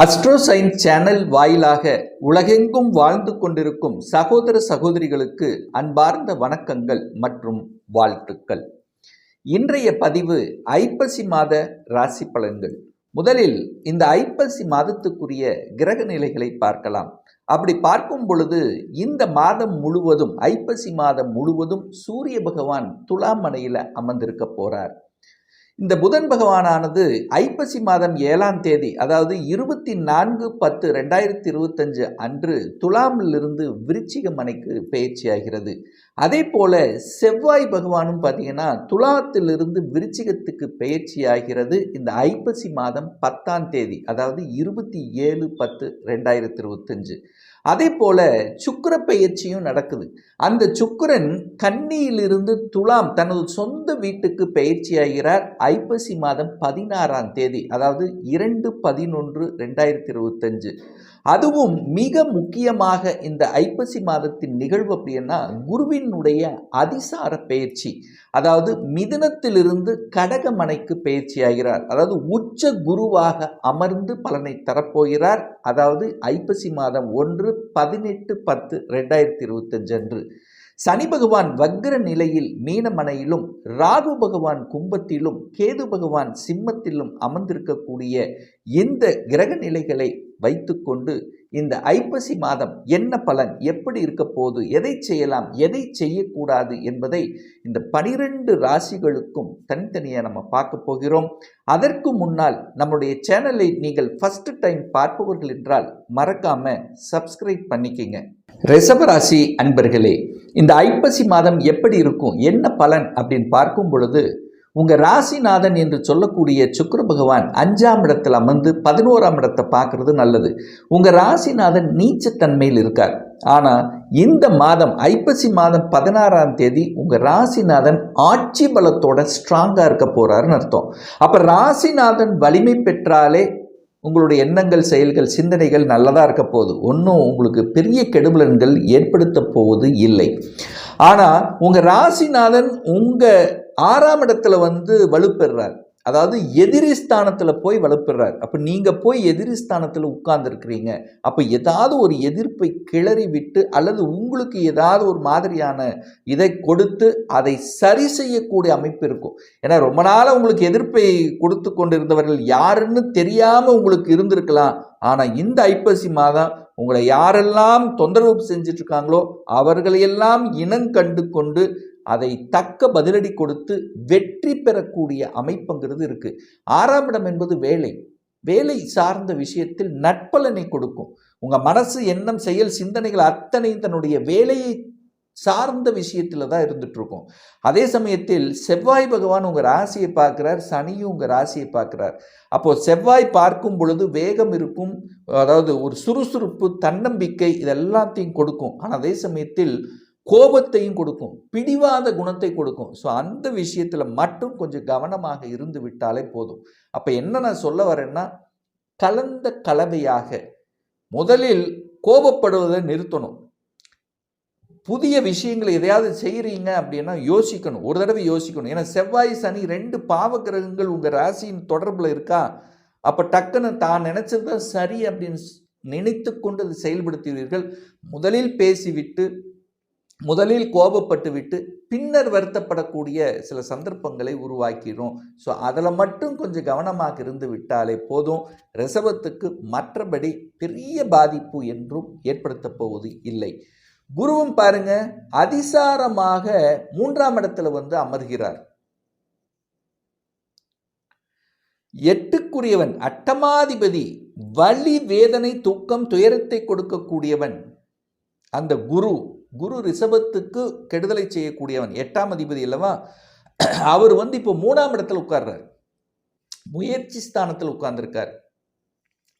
அஸ்ட்ரோசைன் channel வாயிலாக உலகெங்கும் வாழ்ந்து கொண்டிருக்கும் சகோதர சகோதரிகளுக்கு அன்பார்ந்த வணக்கங்கள் மற்றும் வாழ்த்துக்கள். இன்றைய பதிவு ஐப்பசி மாத ராசி பலன்கள். முதலில் இந்த ஐப்பசி மாதத்துக்குரிய கிரக நிலைகளை பார்க்கலாம். அப்படி பார்க்கும் பொழுது இந்த மாதம் முழுவதும் ஐப்பசி மாதம் முழுவதும் சூரிய பகவான் துலாம் மனையில் அமர்ந்திருக்க போறார். இந்த புதன் பகவானானது ஐப்பசி மாதம் ஏழாம் தேதி அதாவது இருபத்தி நான்கு பத்து ரெண்டாயிரத்தி இருபத்தஞ்சு அன்று துலாமிலிருந்து விருச்சிக மனைக்கு பயிற்சியாகிறது. அதே போல செவ்வாய் பகவானும் பார்த்தீங்கன்னா துலாத்திலிருந்து விருச்சிகத்துக்கு பயிற்சியாகிறது இந்த ஐப்பசி மாதம் பத்தாம் தேதி அதாவது இருபத்தி ஏழு பத்து ரெண்டாயிரத்தி இருபத்தஞ்சு. அதே போல சுக்கிர பயிற்சியும் நடக்குது. அந்த சுக்கரன் கன்னியிலிருந்து துலாம் தனது சொந்த வீட்டுக்கு பயிற்சி ஆகிறார் ஐப்பசி மாதம் பதினாறாம் தேதி அதாவது இரண்டு பதினொன்று ரெண்டாயிரத்தி இருபத்தஞ்சு. அதுவும் மிக முக்கியமாக இந்த ஐப்பசி மாதத்தின் நிகழ்வு அப்படின்னா குருவினுடைய அதிசார பயிற்சி. அதாவது மிதுனத்திலிருந்து கடகமனைக்கு பயிற்சியாகிறார் அதாவது உச்ச குருவாக அமர்ந்து பலனை தரப்போகிறார். அதாவது ஐப்பசி மாதம் ஒன்று பதினெட்டு பத்து ரெண்டாயிரத்தி இருபத்தஞ்சு அன்று. சனி பகவான் வக்ர நிலையில் மீனமனையிலும் ராகு பகவான் கும்பத்திலும் கேது பகவான் சிம்மத்திலும் அமர்ந்திருக்கக்கூடிய இந்த கிரக நிலைகளை வைத்துக்கொண்டு இந்த ஐப்பசி மாதம் என்ன பலன்? எப்படி இருக்க போது எதை செய்யலாம்? எதை செய்யக்கூடாது? என்பதை இந்த பனிரெண்டு ராசிகளுக்கும் தனித்தனியாக நம்ம பார்க்க போகிறோம். அதற்கு முன்னால் நம்முடைய சேனலை நீங்கள் ஃபஸ்ட்டு டைம் பார்ப்பவர்கள் என்றால் மறக்காம சப்ஸ்கிரைப் பண்ணிக்கிங்க. ரிஷபராசி அன்பர்களே இந்த ஐப்பசி மாதம் எப்படி இருக்கும்? என்ன பலன்? அப்படின்னு பார்க்கும் பொழுது உங்கள் ராசிநாதன் என்று சொல்லக்கூடிய சுக்கர பகவான் அஞ்சாம் இடத்தில் அமர்ந்து பதினோராம் இடத்தை பார்க்கறது நல்லது. உங்கள் ராசிநாதன் நீச்சத்தன்மையில் இருக்கார். ஆனால் இந்த மாதம் ஐப்பசி மாதம் பதினாறாம் தேதி உங்கள் ராசிநாதன் ஆட்சி பலத்தோட ஸ்ட்ராங்காக இருக்க போகிறாருன்னு அர்த்தம். அப்போ ராசிநாதன் வலிமை பெற்றாலே உங்களுடைய எண்ணங்கள் செயல்கள் சிந்தனைகள் நல்லதாக இருக்க போகுது. ஒன்றும் உங்களுக்கு பெரிய கெடுபலன்கள் ஏற்படுத்த போவது இல்லை. ஆனால் உங்கள் ராசிநாதன் உங்கள் ஆறாம் இடத்துல வந்து வலுப்பெறார். அதாவது எதிரி ஸ்தானத்தில் போய் வலுப்பெறார். அப்போ நீங்கள் போய் எதிரி ஸ்தானத்தில் உட்கார்ந்துருக்கிறீங்க. அப்போ ஏதாவது ஒரு எதிர்ப்பை கிளறி விட்டு அல்லது உங்களுக்கு ஏதாவது ஒரு மாதிரியான இதை கொடுத்து அதை சரி செய்யக்கூடிய அமைப்பு இருக்கும். ஏன்னா ரொம்ப நாளாக உங்களுக்கு எதிர்ப்பை கொடுத்து கொண்டிருந்தவர்கள் யாருன்னு தெரியாமல் உங்களுக்கு இருந்திருக்கலாம். ஆனால் இந்த ஐப்பசி மாதம் உங்களை யாரெல்லாம் தொந்தரவு செஞ்சிட்ருக்காங்களோ அவர்களையெல்லாம் அவர்களையெல்லாம் இனங்கண்டு கொண்டு அதை தக்க பதிலடி கொடுத்து வெற்றி பெறக்கூடிய அமைப்புங்கிறது இருக்குது ஆறாம் இடம் என்பது வேலை. வேலை சார்ந்த விஷயத்தில் நட்பலனை கொடுக்கும். உங்கள் மனசு எண்ணம் செயல் சிந்தனைகள் அத்தனை தன்னுடைய வேலையை சார்ந்த விஷயத்தில் தான் இருந்துகிட்ருக்கும் அதே சமயத்தில் செவ்வாய் பகவான் உங்கள் ராசியை பார்க்குறார் சனியும் உங்கள் ராசியை பார்க்குறார். அப்போது செவ்வாய் பார்க்கும் பொழுது வேகம் இருக்கும் அதாவது ஒரு சுறுசுறுப்பு தன்னம்பிக்கை இதெல்லாத்தையும் கொடுக்கும். ஆனால் அதே சமயத்தில் கோபத்தையும் கொடுக்கும் பிடிவாத குணத்தை கொடுக்கும். ஸோ அந்த விஷயத்தில் மட்டும் கொஞ்சம் கவனமாக இருந்து விட்டாலே போதும். அப்போ என்ன நான் சொல்ல வரேன்னா கலந்த கலவையாக முதலில் கோபப்படுவதை நிறுத்தணும். புதிய விஷயங்களை எதையாவது செய்கிறீங்க அப்படின்னா யோசிக்கணும். ஒரு தடவை யோசிக்கணும். ஏன்னா செவ்வாய் சனி ரெண்டு பாவ கிரகங்கள் உங்கள் ராசியின் தொடர்பில் இருக்கா? அப்போ டக்குன்னு தான் நினச்சது தான் சரி அப்படின்னு நினைத்து கொண்டு அதை செயல்படுத்துவீர்கள். முதலில் பேசிவிட்டு முதலில் கோபப்பட்டு விட்டு பின்னர் வருத்தப்படக்கூடிய சில சந்தர்ப்பங்களை உருவாக்கிடும் ஸோ அதில் மட்டும் கொஞ்சம் கவனமாக இருந்து விட்டாலே போதும். ரிசவத்துக்கு மற்றபடி பெரிய பாதிப்பு என்றும் ஏற்படுத்த போவது இல்லை. குருவும் பாருங்க அதிசாரமாக மூன்றாம் இடத்துல வந்து அமர்கிறார். எட்டுக்குரியவன் அட்டமாதிபதி வலி வேதனை தூக்கம் துயரத்தை கொடுக்கக்கூடியவன் அந்த குரு. குரு ரிஷபத்துக்கு கெடுதலை செய்யக்கூடியவன் எட்டாம் அதிபதி அல்லவா? அவர் வந்து இப்போ மூணாம் இடத்துல உட்கார்றார். முயற்சி ஸ்தானத்தில் உட்கார்ந்துருக்கார்.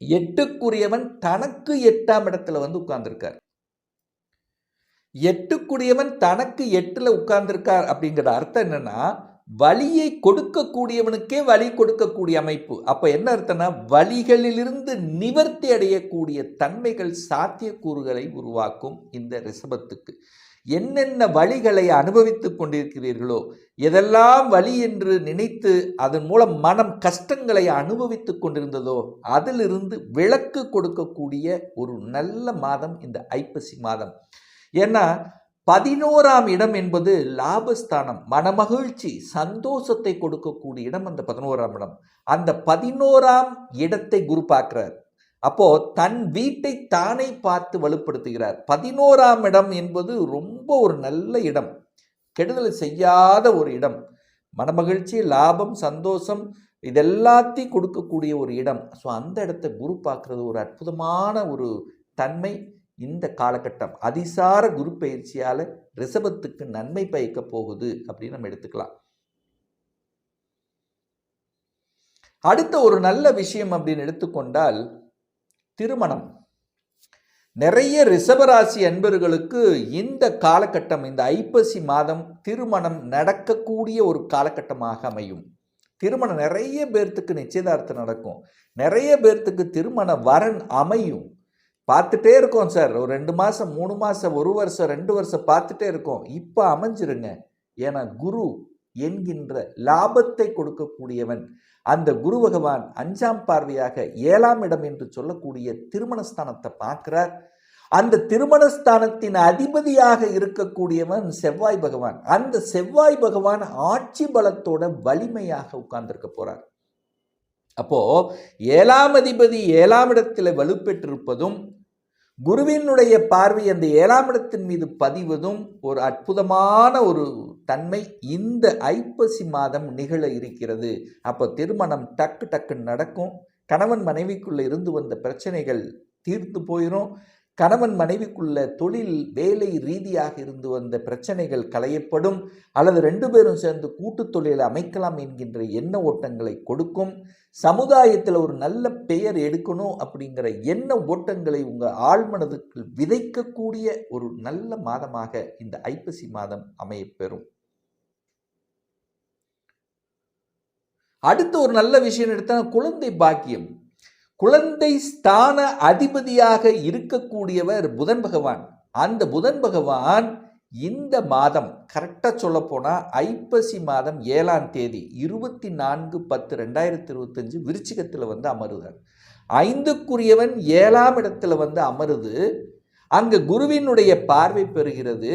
எட்டுக்குரியவன் தனக்கு எட்டாம் இடத்துல வந்து உட்கார்ந்துருக்கார். எட்டுக்குரியவன் தனக்கு எட்டில் உட்கார்ந்துருக்கார் அப்படிங்கிற அர்த்தம் என்னன்னா வலியை கொடுக்கக்கூடியவனுக்கே வலி கொடுக்கக்கூடிய அமைப்பு. அப்போ என்ன அர்த்தம்னா வலிகளிலிருந்து நிவர்த்தி அடையக்கூடிய தன்மைகள் சாத்தியக்கூறுகளை உருவாக்கும் இந்த ரிஷபத்துக்கு. என்னென்ன வழிகளை அனுபவித்துக் கொண்டிருக்கிறீர்களோ எதெல்லாம் வழி என்று நினைத்து அதன் மூலம் மனம் கஷ்டங்களை அனுபவித்துக் கொண்டிருந்ததோ அதிலிருந்து விளக்கு கொடுக்கக்கூடிய ஒரு நல்ல மாதம் இந்த ஐப்பசி மாதம். ஏன்னா பதினோராம் இடம் என்பது லாபஸ்தானம் மனமகிழ்ச்சி சந்தோஷத்தை கொடுக்கக்கூடிய இடம் அந்த பதினோராம் இடம். அந்த பதினோராம் இடத்தை குரு பார்க்கிறார். அப்போ தன் வீட்டை தானே பார்த்து வலுப்படுத்துகிறார். பதினோராம் இடம் என்பது ரொம்ப ஒரு நல்ல இடம். கெடுதல் செய்யாத ஒரு இடம். மனமகிழ்ச்சி லாபம் சந்தோஷம் இதெல்லாத்தையும் கொடுக்கக்கூடிய ஒரு இடம். ஸோ அந்த இடத்த குரு பார்க்கறது ஒரு அற்புதமான ஒரு தன்மை. இந்த காலகட்டம் அதிசார குரு பயிற்சியால் ரிஷபத்துக்கு நன்மை பயக்க போகுது அப்படின்னு நம்ம எடுத்துக்கலாம். அடுத்த ஒரு நல்ல விஷயம் அப்படின்னு எடுத்துக்கொண்டால் திருமணம். நிறைய ரிஷபராசி அன்பர்களுக்கு இந்த காலகட்டம் இந்த ஐப்பசி மாதம் திருமணம் நடக்கக்கூடிய ஒரு காலகட்டமாக அமையும். திருமணம் நிறைய பேர்த்துக்கு நிச்சயதார்த்தம் நடக்கும். நிறைய பேர்த்துக்கு திருமண வரன் அமையும். பார்த்துட்டே இருக்கோம் சார். ஒரு ரெண்டு மாதம் மூணு மாதம் ஒரு வருஷம் ரெண்டு வருஷம் பார்த்துட்டே இருக்கோம். இப்போ அமைஞ்சிருங்க. ஏன்னா குரு என்கின்ற லாபத்தை கொடுக்கக்கூடியவன். அந்த குரு பகவான் அஞ்சாம் பார்வையாக ஏழாம் இடம் என்று சொல்லக்கூடிய திருமணஸ்தானத்தை பார்க்கிறார். அந்த திருமணஸ்தானத்தின் அதிபதியாக இருக்கக்கூடியவன் செவ்வாய் பகவான். அந்த செவ்வாய் பகவான் ஆட்சி பலத்தோட வலிமையாக உட்கார்ந்திருக்க போறார். அப்போது ஏழாம் அதிபதி ஏழாம் இடத்தில் வலுப்பெற்றிருப்பதும் குருவினுடைய பார்வை அந்த ஏழாம் இடத்தின் மீது பதிவதும் ஒரு அற்புதமான ஒரு தன்மை இந்த ஐப்பசி மாதம் நிகழ இருக்கிறது. அப்போ திருமணம் டக்கு டக்கு நடக்கும். கணவன் மனைவிக்குள்ளே இருந்து வந்த பிரச்சனைகள் தீர்த்து போயிடும் கணவன் மனைவிக்குள்ள தொழில் வேலை ரீதியாக இருந்து வந்த பிரச்சனைகள் களையப்படும். அல்லது ரெண்டு பேரும் சேர்ந்து கூட்டு தொழிலை அமைக்கலாம் என்கின்ற எண்ண ஓட்டங்களை கொடுக்கும். சமுதாயத்தில் ஒரு நல்ல பெயர் எடுக்கணும் அப்படிங்கிற எண்ண ஓட்டங்களை உங்கள் ஆழ்மனதுக்கு விதைக்கக்கூடிய ஒரு நல்ல மாதமாக இந்த ஐப்பசி மாதம் அமையப்பெறும். அடுத்த ஒரு நல்ல விஷயம் எடுத்தால் குழந்தை பாக்கியம். குழந்தை ஸ்தான அதிபதியாக இருக்கக்கூடியவர் புதன் பகவான். அந்த புதன் பகவான் இந்த மாதம் கரெக்டாக சொல்ல போனால் ஐப்பசி மாதம் ஏழாம் தேதி இருபத்தி நான்கு பத்து ரெண்டாயிரத்தி இருபத்தஞ்சு விருச்சிகத்தில் வந்து அமருதார் ஐந்துக்குரியவன் ஏழாம் இடத்துல வந்து அமருது. அங்கே குருவினுடைய பார்வை பெறுகிறது.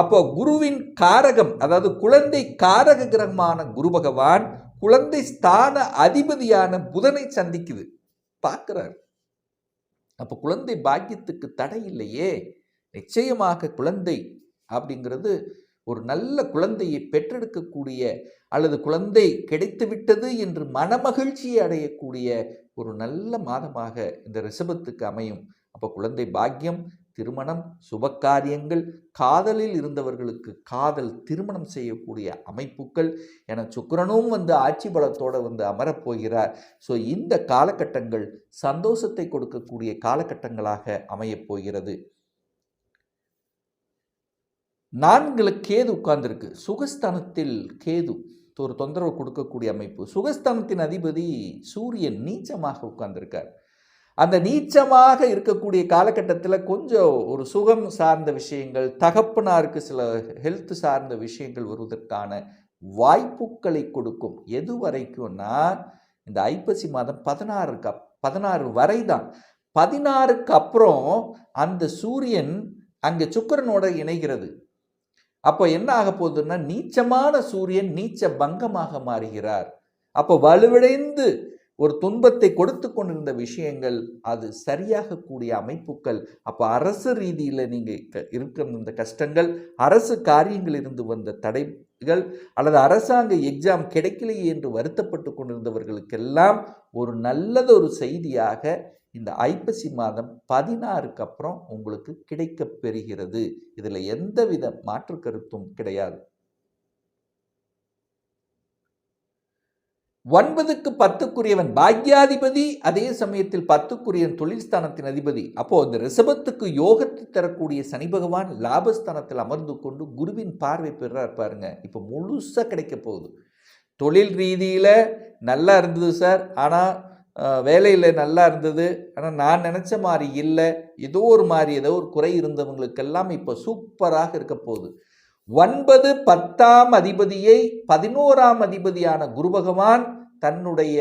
அப்போ குருவின் காரகம் அதாவது குழந்தை காரக கிரகமான குரு பகவான் குழந்தை ஸ்தான அதிபதியான புதனை சந்திக்குது. பார்க்குறார். அப்போ குழந்தை பாக்கியத்துக்கு தடை இல்லையே? நிச்சயமாக குழந்தை அப்படிங்கிறது ஒரு நல்ல குழந்தையை பெற்றெடுக்கக்கூடிய அல்லது குழந்தை கிடைத்து விட்டது என்று மனமகிழ்ச்சியை அடையக்கூடிய ஒரு நல்ல மாதமாக இந்த ரிஷபத்துக்கு அமையும். அப்போ குழந்தை பாக்கியம் திருமணம் சுபக்காரியங்கள் காதலில் இருந்தவர்களுக்கு காதல் திருமணம் செய்யக்கூடிய அமைப்புகள் என சுக்கரனும் வந்து ஆட்சி பலத்தோடு வந்து அமரப்போகிறார் ஸோ இந்த காலகட்டங்கள் சந்தோஷத்தை கொடுக்கக்கூடிய காலகட்டங்களாக அமையப்போகிறது நான்கு நான்குல கேது உட்கார்ந்துருக்கு. சுகஸ்தானத்தில் கேது ஒரு தொந்தரவு கொடுக்கக்கூடிய அமைப்பு. சுகஸ்தானத்தின் அதிபதி சூரியன் நீச்சமாக உட்கார்ந்திருக்கார். அந்த நீச்சமாக இருக்கக்கூடிய காலகட்டத்தில் கொஞ்சம் ஒரு சுகம் சார்ந்த விஷயங்கள் தகப்பனாருக்கு சில ஹெல்த் சார்ந்த விஷயங்கள் வருவதற்கான வாய்ப்புகளை கொடுக்கும். எது வரைக்கும்னா இந்த ஐப்பசி மாதம் பதினாறுக்கு பதினாறு வரை தான் பதினாறுக்கு அப்புறம் அந்த சூரியன் அங்கே சுக்கரனோட இணைகிறது. அப்போ என்ன ஆக போகுதுன்னா நீச்சமான சூரியன் நீச்ச பங்கமாக மாறுகிறார். அப்போ வலுவிழைந்து ஒரு துன்பத்தை கொடுத்து கொண்டிருந்த விஷயங்கள் அது சரியாக கூடிய அமைப்புகள். அப்போ அரசு ரீதியில் நீங்கள் இருக்கிற இந்த கஷ்டங்கள் அரசு காரியங்கள் இருந்து வந்த தடைகள் அல்லது அரசாங்க எக்ஸாம் கிடைக்கலையே என்று வருத்தப்பட்டு கொண்டிருந்தவர்களுக்கெல்லாம் ஒரு நல்லதொரு செய்தியாக இந்த ஐப்பசி மாதம் பதினாறுக்கு அப்புறம் உங்களுக்கு கிடைக்கப் பெறுகிறது. இதில் எந்தவித மாற்று கருத்தும் கிடையாது. ஒன்பதுக்கு பத்துக்குரியவன் பாக்யாதிபதி அதே சமயத்தில் பத்துக்குரியவன் தொழில் ஸ்தானத்தின் அதிபதி. அப்போ அந்த ரிஷபத்துக்கு யோகத்தை தரக்கூடிய சனி பகவான் லாபஸ்தானத்தில் அமர்ந்து கொண்டு குருவின் பார்வை பெறார் பாருங்க. இப்போ முழுசாக கிடைக்க போகுது. தொழில் ரீதியில் நல்லா இருந்தது சார். ஆனால் வேலையில் நல்லா இருந்தது. ஆனால் நான் நினச்ச மாதிரி இல்லை. ஏதோ ஒரு மாதிரி ஏதோ ஒரு குறை இருந்தவங்களுக்கெல்லாம் இப்போ சூப்பராக இருக்க போகுது. ஒன்பது பத்தாம் அதிபதியை பதினோராம் அதிபதியான குரு பகவான் தன்னுடைய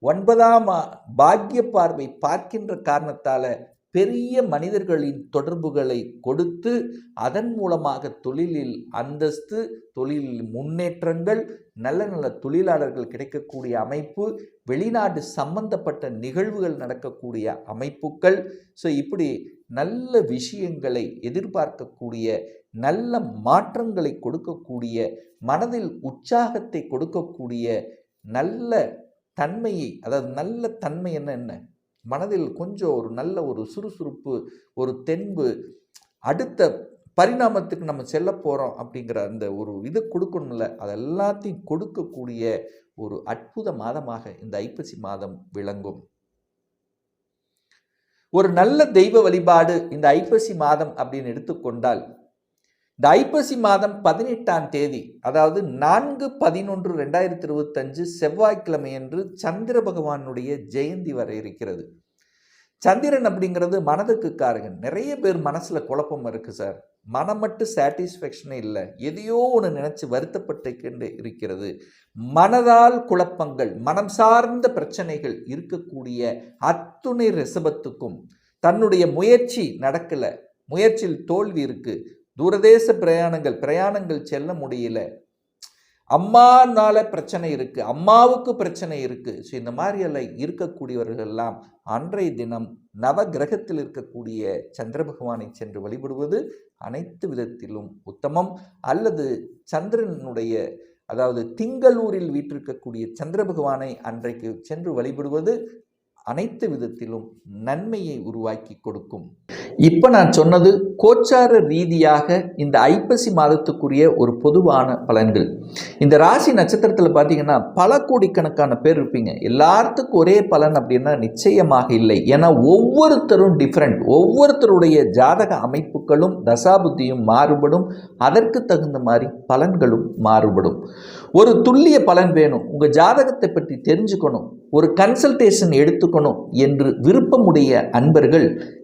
ஒன்பதாம் பாக்கிய பார்வை பார்க்கின்ற காரணத்தால பெரிய மனிதர்களின் தொடர்புகளை கொடுத்து அதன் மூலமாக தொழிலில் அந்தஸ்து தொழிலில் முன்னேற்றங்கள் நல்ல நல்ல தொழிலாளர்கள் கிடைக்கக்கூடிய அமைப்பு வெளிநாடு சம்பந்தப்பட்ட நிகழ்வுகள் நடக்கக்கூடிய அமைப்புகள். ஸோ இப்படி நல்ல விஷயங்களை எதிர்பார்க்கக்கூடிய நல்ல மாற்றங்களை கொடுக்கக்கூடிய மனதில் உற்சாகத்தை கொடுக்கக்கூடிய நல்ல தன்மையை அதாவது நல்ல தன்மை என்ன என்ன? மனதில் கொஞ்சம் ஒரு நல்ல ஒரு சுறுசுறுப்பு ஒரு தென்பு அடுத்த பரிணாமத்துக்கு நம்ம செல்ல போகிறோம் அப்படிங்கிற அந்த ஒரு இது கொடுக்கணும்ல. அது எல்லாத்தையும் கொடுக்கக்கூடிய ஒரு அற்புத மாதமாக இந்த ஐப்பசி மாதம் விளங்கும். ஒரு நல்ல தெய்வ வழிபாடு இந்த ஐப்பசி மாதம் அப்படின்னு எடுத்துக்கொண்டால் இந்த ஐப்பசி மாதம் பதினெட்டாம் தேதி அதாவது நான்கு பதினொன்று ரெண்டாயிரத்தி இருபத்தஞ்சு செவ்வாய்க்கிழமையன்று சந்திர பகவானுடைய ஜெயந்தி வர இருக்கிறது. சந்திரன் அப்படிங்கிறது மனதுக்கு காரகன். நிறைய பேர் மனசில் குழப்பம் இருக்குது சார். மனம் மட்டும் சாட்டிஸ்ஃபேக்ஷனே இல்லை. எதையோ ஒன்று நினச்சி வருத்தப்பட்டு இருக்கிறது. மனதால் குழப்பங்கள் மனம் சார்ந்த பிரச்சனைகள் இருக்கக்கூடிய அத்துணை ரிசபத்துக்கும் தன்னுடைய முயற்சி நடக்கலை. முயற்சியில் தோல்வி இருக்குது தூரதேச பிரயாணங்கள் பிரயாணங்கள் செல்ல முடியல. அம்மானால பிரச்சனை இருக்கு அம்மாவுக்கு பிரச்சனை இருக்கு. ஸோ இந்த மாதிரி எல்லாம் இருக்கக்கூடியவர்கள் எல்லாம் அன்றைய தினம் நவ கிரகத்தில் இருக்கக்கூடிய சந்திர பகவானை சென்று வழிபடுவது அனைத்து விதத்திலும் உத்தமம். அல்லது சந்திரனுடைய அதாவது திங்களூரில் வீற்றிருக்கக்கூடிய சந்திர பகவானை அன்றைக்கு சென்று வழிபடுவது அனைத்து விதத்திலும் நன்மையை உருவாக்கி கொடுக்கும். இப்போ நான் சொன்னது கோச்சார ரீதியாக இந்த ஐப்பசி மாதத்துக்குரிய ஒரு பொதுவான பலன்கள். இந்த ராசி நட்சத்திரத்தில் பார்த்தீங்கன்னா பல கோடிக்கணக்கான பேர் இருப்பீங்க. எல்லாத்துக்கும் ஒரே பலன் அப்படின்னா நிச்சயமாக இல்லை. ஏன்னா ஒவ்வொருத்தரும் டிஃப்ரெண்ட் ஒவ்வொருத்தருடைய ஜாதக அமைப்புகளும் தசாபுத்தியும் மாறுபடும். அதற்கு தகுந்த மாதிரி பலன்களும் மாறுபடும். ஒரு துல்லிய பலன் வேணும். உங்கள் ஜாதகத்தை பற்றி தெரிஞ்சுக்கணும். ஒரு கன்சல்டேஷன் எடுத்துக்கணும் என்று விருப்பமுடைய அன்பர்கள்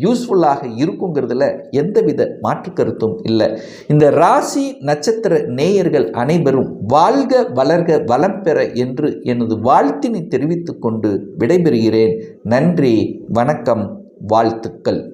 யூஸ்ஃபுல்லாக இருக்குங்கிறதுல எந்தவித மாற்று கருத்தும் இல்லை. இந்த ராசி நட்சத்திர நேயர்கள் அனைவரும் வாழ்க வளர்க வளம் பெற என்று எனது வாழ்த்தினை தெரிவித்துக்கொண்டு விடைபெறுகிறேன். நன்றி வணக்கம் வாழ்த்துக்கள்.